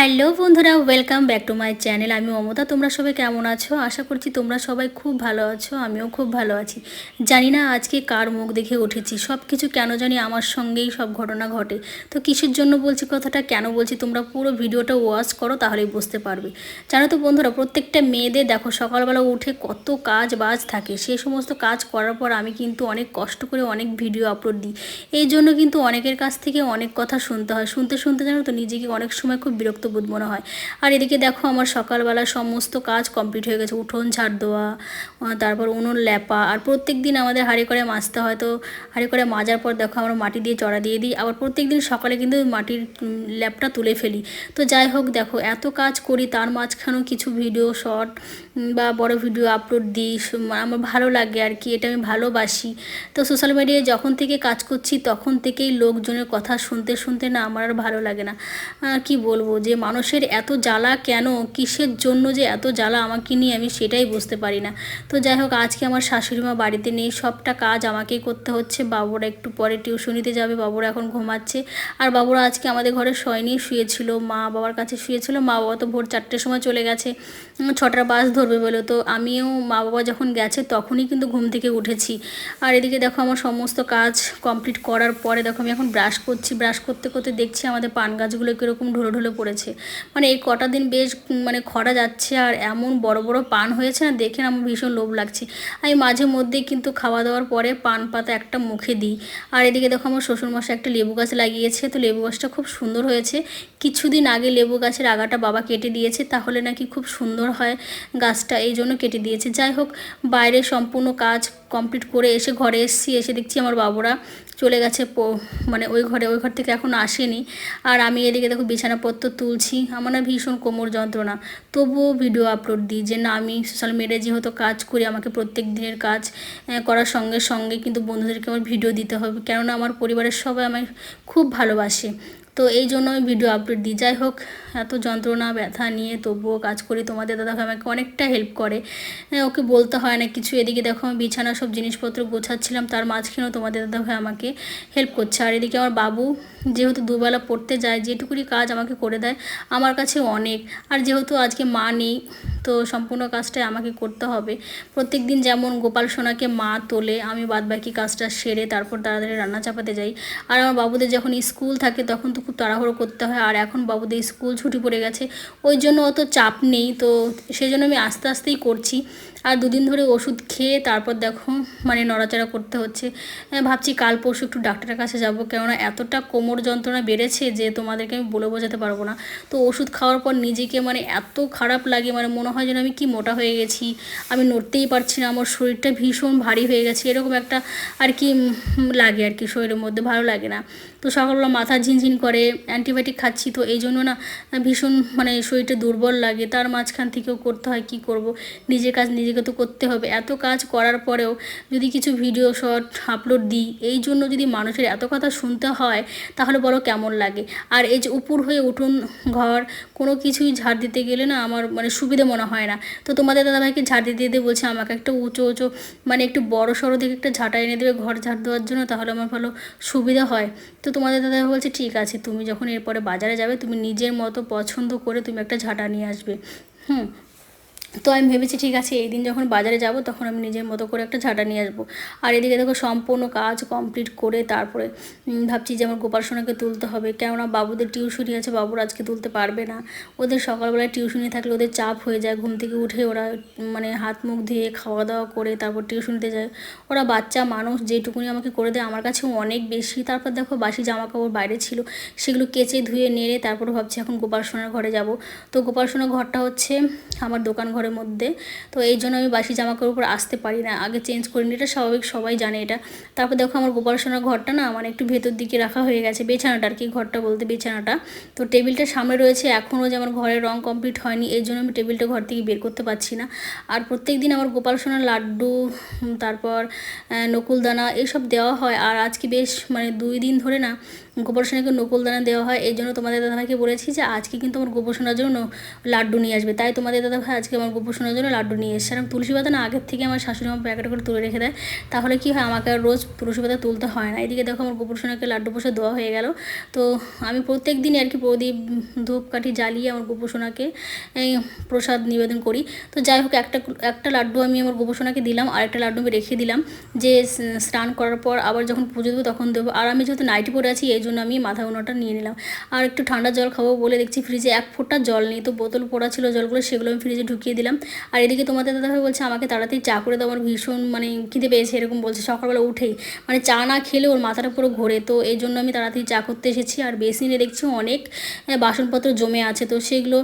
Hello বন্ধুরা welcome back to my channel আমি মমতা, তোমরা সবাই কেমন আছো? আশা করছি তোমরা সবাই খুব ভালো আছো, আমিও খুব ভালো আছি। জানি না আজকে কার মুখ দেখে উঠেছি সব কিছু কেন জানি আমার সঙ্গেই সব ঘটনা ঘটে। তো কিসের জন্য বলছি কথাটা, কেন বলছি তোমরা পুরো ভিডিওটা ওয়াচ করো, তাহলেই বুঝতে পারবে। জানো তো বন্ধুরা, প্রত্যেকটা মেয়েদের দেখো, সকালবেলা উঠে কত কাজ বাজ থাকে। সেই সমস্ত কাজ করার পর আমি কিন্তু অনেক কষ্ট করে অনেক ভিডিও আপলোড দিই। এই জন্য কিন্তু অনেকের কাছ থেকে অনেক কথা শুনতে হয়। শুনতে শুনতে জানো তো, নিজেকে অনেক সময় খুব বিরক্ত বোধ মনে হয়। আর এদিকে দেখো আমার সকালবেলা সমস্ত কাজ কমপ্লিট হয়ে গেছে। উঠোন, ঝাড় দেওয়া তারপর উনুন ল্যাপা আর প্রত্যেক দিন আমাদের হাঁড়ি করে মাজতে হয়। তো হাঁড়ি করে মাজার পর দেখো আমরা মাটি দিয়ে চড়া দিয়ে দিই। আবার প্রত্যেক দিন সকালে কিন্তু মাটির ল্যাপটা তুলে ফেলি। তো যাই হোক দেখো, এত কাজ করি, তার মাঝখানেও কিছু ভিডিও শর্ট বা বড় ভিডিও আপলোড দিই। আমার ভালো লাগে আর কি, এটা আমি ভালোবাসি। তো সোশ্যাল মিডিয়ায় যখন থেকে কাজ করছি, তখন থেকেই লোকজনের কথা শুনতে শুনতে না আমার আর ভালো লাগে না। কি বলব যে মানুষের এত জ্বালা কেন? কিসের জন্য যে এত জ্বালা আমাকে নিয়ে আমি সেটাই বুঝতে পারি না। তো যাই হোক, আজকে আমার শাশুড়ি মা বাড়িতে নেই, সবটা কাজ আমাকেই করতে হচ্ছে। বাবুরা একটু পরে টিউশনিতে যাবে, বাবুরা এখন ঘুমাচ্ছে। আর বাবুরা আজকে আমাদের ঘরে শয়নি শুয়েছিল। মা বাবার কাছে শুয়েছিল, মা বাবা তো ভোর চারটের সময় চলে গেছে। ছটার বাস ধরবে বলে তো আমিও মা বাবা যখন গেছে তখনই কিন্তু ঘুম থেকে উঠেছি। আর এদিকে দেখো আমার সমস্ত কাজ কমপ্লিট করার পরে দেখো আমি এখন ব্রাশ করছি। ব্রাশ করতে করতে দেখছি আমাদের পান গাছগুলো কীরকম ঢলে ঢলে পড়েছে। মানে এই কটা দিন বেশ মানে খরা যাচ্ছে আর এমন বড় বড় পান হয়েছে না, দেখে আমার ভীষণ লোভ লাগছে। আমি মাঝে মধ্যেই কিন্তু খাওয়া দাওয়ার পরে পান পাতা একটা মুখে দিই। আর এদিকে দেখো আমার শ্বশুরমশাই একটা লেবু গাছ লাগিয়েছে, তো লেবু গাছটা খুব সুন্দর হয়েছে। কিছুদিন আগে লেবু গাছের আগাটা বাবা কেটে দিয়েছে, তাহলে নাকি খুব সুন্দর হয় গাছটা, এই জন্য কেটে দিয়েছে। যাই হোক বাইরে সম্পূর্ণ কাজ কমপ্লিট করে এসে ঘরে এসেছি, এসে দেখছি আমার বাবুরা চলে গেছে মানে ওই ঘরে, ওই ঘর থেকে এখন আসেনি। আর আমি এদিকে দেখো বিছানাপত্র তুলছি, আমার না ভীষণ কোমর যন্ত্রণা। তবুও ভিডিও আপলোড দিই যে না, আমি সোশ্যাল মিডিয়ায় যেহেতু কাজ করি, আমাকে প্রত্যেক দিনের কাজ করার সঙ্গে সঙ্গে কিন্তু বন্ধুদেরকে আমার ভিডিও দিতে হবে। কেননা আমার পরিবারের সবাই আমায় খুব ভালোবাসে। তো এই জন্য আমি ভিডিও আপলোড দিই। যাই হোক, এত যন্ত্রণা, ব্যথা নিয়ে তবুও কাজ করি। তোমাদের দাদা ভাই আমাকে অনেকটা হেল্প করে। ওকে বলতে হয় না কিছু। এদিকে দেখো, আমি বিছানা সব জিনিসপত্র গোছাচ্ছিলাম। তার মাঝখানেও তোমাদের দাদা ভাই আমাকে হেল্প করছে। আর এদিকে আমার বাবু যেহেতু দুবেলা পড়তে যায়, যেটুকুনি কাজ আমাকে করে দেয়, আমার কাছে অনেক। আর যেহেতু আজকে মা নেই তো সম্পূর্ণ কাজটাই আমাকে করতে হবে। প্রত্যেক দিন যেমন গোপাল সোনাকে মা তোলে, আমি বাদবাকি কাজটা সেরে তারপর তাড়াতাড়ি রান্না চাপাতে যাই। আর আমার বাবুদের যখন স্কুল থাকে তখন তো খুব তাড়াহুড়ো করতে হয়, আর এখন বাবুদের স্কুল ছুটি পড়ে গেছে, ওই জন্য অত চাপ নেই। তো সেই জন্য আমি আস্তে আস্তেই করছি। আর দুদিন ধরে ওষুধ খেয়ে তারপর দেখো মানে নড়াচড়া করতে হচ্ছে। ভাবছি কাল পরশু একটু ডাক্তারের কাছে যাব, কেননা এতটা কোমর যন্ত্রণা বেড়েছে যে তোমাদেরকে আমি বলে বোঝাতে পারব না। তো ওষুধ খাওয়ার পর নিজেকে মানে এত খারাপ লাগে মানে মনে হয় যেন আমি কি মোটা হয়ে গেছি, আমি নড়তেই পারছি না, আমার শরীরটা ভীষণ ভারী হয়ে গেছে, এরকম একটা আর কি লাগে আর কি শরীরের মধ্যে, ভালো লাগে না। তো সকালবেলা মাথা ঝিনঝিন করে, অ্যান্টিবায়োটিক খাচ্ছি, তো এই জন্য না, ভীষণ মানে শরীরটা দুর্বল লাগে, তার মাঝখান থেকেও করতে হয়, কি করব? নিজের কাজ নিজেকে তো করতে হবে। এত কাজ করার পরেও যদি কিছু ভিডিও শর্ট আপলোড দিই, এই জন্য যদি মানুষের এত কথা শুনতে হয়, তাহলে বড় কেমন লাগে? আর এই যে উপর হয়ে উঠুন ঘর, কোনো কিছুই ঝাড় দিতে গেলে না আমার মানে সুবিধে মনে হয় না। তো তোমাদের দাদাভাইকে ঝাড় দিতে দিতে বলছে, আমাকে একটা উঁচু উঁচু মানে একটু বড় সড়ো দিকে একটা ঝাঁটা এনে দেবে ঘর ঝাড় দেওয়ার জন্য, তাহলে আমার ভালো সুবিধা হয়। তো তোমাদের দাদাভাই বলছে, ঠিক আছে, তুমি যখন এরপরে বাজারে যাবে, তুমি নিজের মতো পছন্দ করে তুমি একটা ঝাঁটা নিয়ে আসবে। হুম তো আমি ভেবেছি, ঠিক আছে, এই দিন যখন বাজারে যাব, তখন আমি নিজের মতো করে একটা ঝাঁটা নিয়ে আসব। আর এদিকে দেখো সম্পূর্ণ কাজ কমপ্লিট করে তারপরে ভাবছি যে আমার গোপাল সোনাকে তুলতে হবে। কেননা বাবুদের টিউশনি আছে, বাবুরা আজকে তুলতে পারবে না। ওদের সকালবেলায় টিউশনি থাকলে ওদের চাপ হয়ে যায়। ঘুম থেকে উঠে ওরা মানে হাত মুখ ধুয়ে খাওয়া দাওয়া করে তারপর টিউশনিতে যায়। ওরা বাচ্চা মানুষ, যেটুকুনি আমাকে করে দেয়, আমার কাছে অনেক বেশি। তারপর দেখো বাসি জামা কাপড় বাইরে ছিল, সেগুলো কেচে ধুয়ে নেড়ে তারপর ভাবছি এখন গোপাল সোনার ঘরে যাব। তো গোপাল সোনার ঘরটা হচ্ছে আমার দোকান ঘরের মধ্যে। তো এই জন্য আমি বাসি জামা কাপড় পরে আসতে পারি না। আগে চেঞ্জ করিনি এটা স্বাভাবিক, সবাই জানে এটা। তারপর দেখো আমার গোপাল সোনার ঘরটা না মানে একটু ভেতর দিকে রাখা হয়ে গেছে। বিছানাটা আর কি, ঘরটা বলতে বিছানাটা। তো টেবিলটা সামনে রয়েছে, এখনও যে আমার ঘরের রং কমপ্লিট হয়নি এই জন্য আমি টেবিলটা ঘর থেকে বের করতে পারছি না। আর প্রত্যেক দিন আমার গোপাল সোনার লাড্ডু তারপর নকুলদানা এইসব দেওয়া হয়। আর আজকে বেশ মানে দুই দিন ধরে না গোবর সোনাকে নকুল দানা দেওয়া হয় এই জন্য তোমাদের দাদাভাইকে বলেছি যে আজকে কিন্তু আমার গোবর সোনার জন্য লাড্ডু নিয়ে আসবে। তাই তোমাদের দাদাভাই আজকে আমার গোবর সোনার জন্য লাড্ডু নিয়ে এসছে। আর তুলসী পাতা না, আগের থেকে আমার শাশুড়ি আমার প্যাকেট করে তুলে রেখে দেয়। তাহলে কি হয়, আমাকে আর রোজ তুলসী পাতা তুলতে হয় না। এদিকে দেখো আমার গোবর সোনাকে লাড্ডু বসে দেওয়া হয়ে গেল। তো আমি প্রত্যেক দিনই আর কি প্রদীপ ধূপকাঠি জ্বালিয়ে আমার গোবর সোনাকে প্রসাদ নিবেদন করি। তো যাই হোক, একটা একটা লাড্ডু আমি আমার গোবর সোনাকে দিলাম আর একটা লাড্ডু আমি রেখে দিলাম। যে স্নান করার পর আবার যখন পুজো দেবো তখন দেবো। আর আমি যেহেতু নাইটি পরে আছি এই জন্য আমি মাথা গোনাটা নিয়ে নিলাম। আর একটু ঠান্ডা জল খাব বলে দেখছি ফ্রিজে এক ফোঁটা জল নেই, তো বোতল পড়া ছিল জলগুলো সেগুলো আমি ফ্রিজে ঢুকিয়ে দিলাম। আর এদিকে তোমাদের দাদাভাই বলছে, আমাকে তাড়াতাড়ি চা করে দাও, আমার ভীষণ মানে খিদে পেয়েছে, এরকম বলছে। সকালবেলা উঠেই মানে চা না খেলে ওর মাথাটা পুরো ঘোরে, তো এই জন্য আমি তাড়াতাড়ি চা করতে এসেছি। আর বেসিনে দেখছি অনেক বাসনপত্র জমে আছে, তো সেগুলো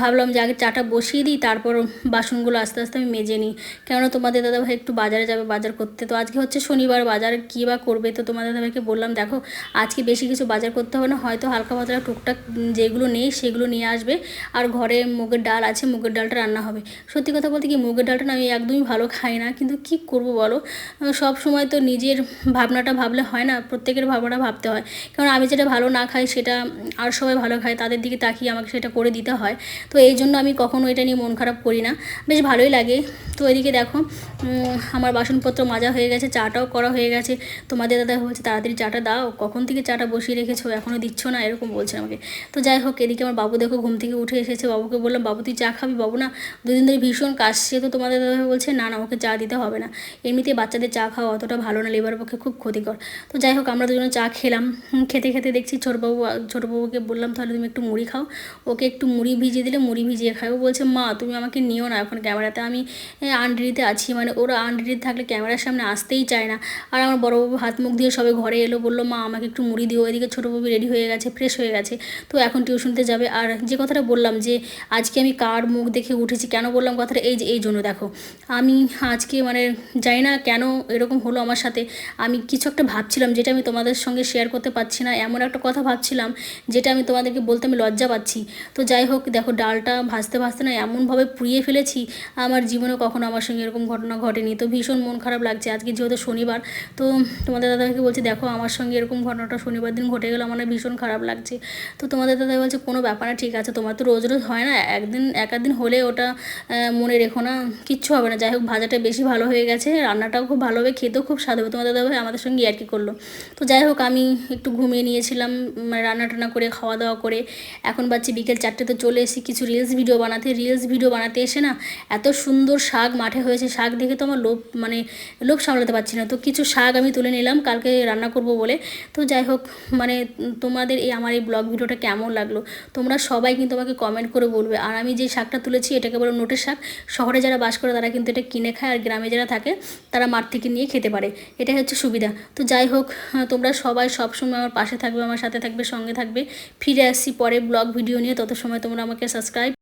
ভাবলাম যে আগে চাটা বসিয়ে দিই, তারপর বাসনগুলো আস্তে আস্তে আমি মেজে নিই। কেননা তোমাদের দাদাভাই একটু বাজারে যাবে, বাজার করতে, তো আজকে হচ্ছে শনিবার, বাজার কী বা করবে, তো তোমাদের দাদাভাইকে বললাম, দেখো, আজকে বেশি কিছু বাজার করতে হবে না, হয়তো হালকা পাতলা টুকটাক যেগুলো নেই সেগুলো নিয়ে আসবে। আর ঘরে মুগের ডাল আছে, মুগের ডালটা রান্না হবে। সত্যি কথা বলতে কি, মুগের ডালটা আমি একদমই ভালো খাই না, কিন্তু কি করব বলো? সব সময় তো নিজের ভাবনাটা ভাবলে হয় না, প্রত্যেকের ভাবনাটা ভাবতে হয়। কারণ আমি যেটা ভালো না খাই সেটা আর সবাই ভালো খায়, তাদের দিকে তাকিয়ে আমাকে সেটা করে দিতে হয়। তো এই জন্য আমি কখনো এটা নিয়ে মন খারাপ করি না। বেশ ভালোই লাগে। তো এদিকে দেখো আমার বাসনপত্র মাজা হয়ে গেছে, চাটাও করা হয়ে গেছে। তোমাদের দাদা বলছে, তাড়াতাড়ি চাটা দাও, কখন থেকে চাটা বসিয়ে রেখেছো এখনও দিচ্ছ না, এরকম বলছে আমাকে। তো যাই হোক, এদিকে আমার বাবু দেখো ঘুম থেকে উঠে এসেছে, বাবুকে বললাম, বাবু, তুই চা খাবি? বাবু, না, দুদিন ধরে ভীষণ কাশছে, তো তোমাদের বলছে, না না, ওকে চা দিতে হবে না। এমনিতে বাচ্চাদের চা খাওয়া অতটা ভালো না, লেবার পক্ষে খুব ক্ষতিকর। তো যাই হোক, আমরা দুজনে চা খেলাম খেতে খেতে দেখছি ছোটবাবু ছোটবাবুকে বললাম, তাহলে তুমি একটু মুড়ি খাও। ওকে একটু মুড়ি ভিজিয়ে দিলে, মুড়ি ভিজিয়ে খায়। ও বলছে, মা, তুমি আমাকে নিও না, এখন ক্যামেরাতে আমি আনডিতে আছি। মানে ওরা আনডিতে থাকলে ক্যামেরার সামনে আসতেই চায় না। আর আমার বড়বাবু হাত মুখ দিয়ে সবে ঘরে এলো, বলল, মা, আমাকে একটু মুড়ি এদিকে ছোটোবাবু রেডি হয়ে গেছে ফ্রেশ হয়ে গেছে। তো এখন টিউশনতে যাবে। আর যে কথাটা বললাম যে, আজকে আমি কার মুখ দেখে উঠেছি, কেন বললাম কথাটা? এই যে, এই জন্য দেখো, আমি আজকে মানে জানি না কেন এরকম হলো আমার সাথে। আমি কিছু একটা ভাবছিলাম যেটা আমি তোমাদের সঙ্গে শেয়ার করতে পারছি না। এমন একটা কথা ভাবছিলাম যেটা আমি তোমাদেরকে বলতে আমি লজ্জা পাচ্ছি। তো যাই হোক, দেখো, ডালটা ভাজতে ভাজতে না এমনভাবে পুড়িয়ে ফেলেছি, আমার জীবনে কখনো আমার সঙ্গে এরকম ঘটনা ঘটেনি। তো ভীষণ মন খারাপ লাগছে। আজকে যেহেতু শনিবার, তো তোমাদের দাদাকে বলছি, দেখো, আমার সঙ্গে এরকম ঘটনাটা শনিবার দিন ঘটে গেলো, আমার ভীষণ খারাপ লাগছে। তো তোমাদের দাদা বলছে, কোনো ব্যাপার না, ঠিক আছে, তোমার তো রোজ রোজ হয় না, একদিন এক দিন হলে ওটা মনে রেখো না, কিচ্ছু হবে না। যাই হোক ভাজাটা বেশি ভালো হয়ে গেছে, রান্নাটাও খুব ভালো হবে, খেতেও খুব স্বাদ হবে। তোমাদের দাদা ভাই আমাদের সঙ্গে আর কি করল। তো যাই হোক আমি একটু ঘুমিয়ে নিয়েছিলাম মানে রান্না টান্না করে খাওয়া দাওয়া করে। এখন বাচ্চি বিকেল চারটেতে চলে এসেছি কিছু রিলস ভিডিও বানাতে। রিলস ভিডিও বানাতে এসে না, এত সুন্দর শাক মাঠে হয়েছে, শাক দেখে তো আমার লোভ মানে লোভ সামলাতে পারছি না। তো কিছু শাক আমি তুলে নিলাম, কালকে রান্না করব বলে। তো যাই হোক মানে তোমাদের এই আমার এই ব্লগ ভিডিওটা কেমন লাগল? তোমরা সবাই কিন্তু আমাকে কমেন্ট করে বলবে। আর আমি যে শাকটা তুলেছি, এটাকে বলো নোটের শাক। শহরে যারা বাস করে, তারা কিন্তু এটা কিনে খায়। আর গ্রামে যারা থাকে, তারা মাঠ থেকে নিয়ে খেতে পারে। এটাই হচ্ছে সুবিধা। তো যাই হোক তোমরা সবাই সবসময় আমার পাশে থাকবে, আমার সাথে থাকবে, সঙ্গে থাকবে। ফিরে আসছি পরে ব্লগ ভিডিও নিয়ে। তত সময় তোমরা আমাকে সাবস্ক্রাইব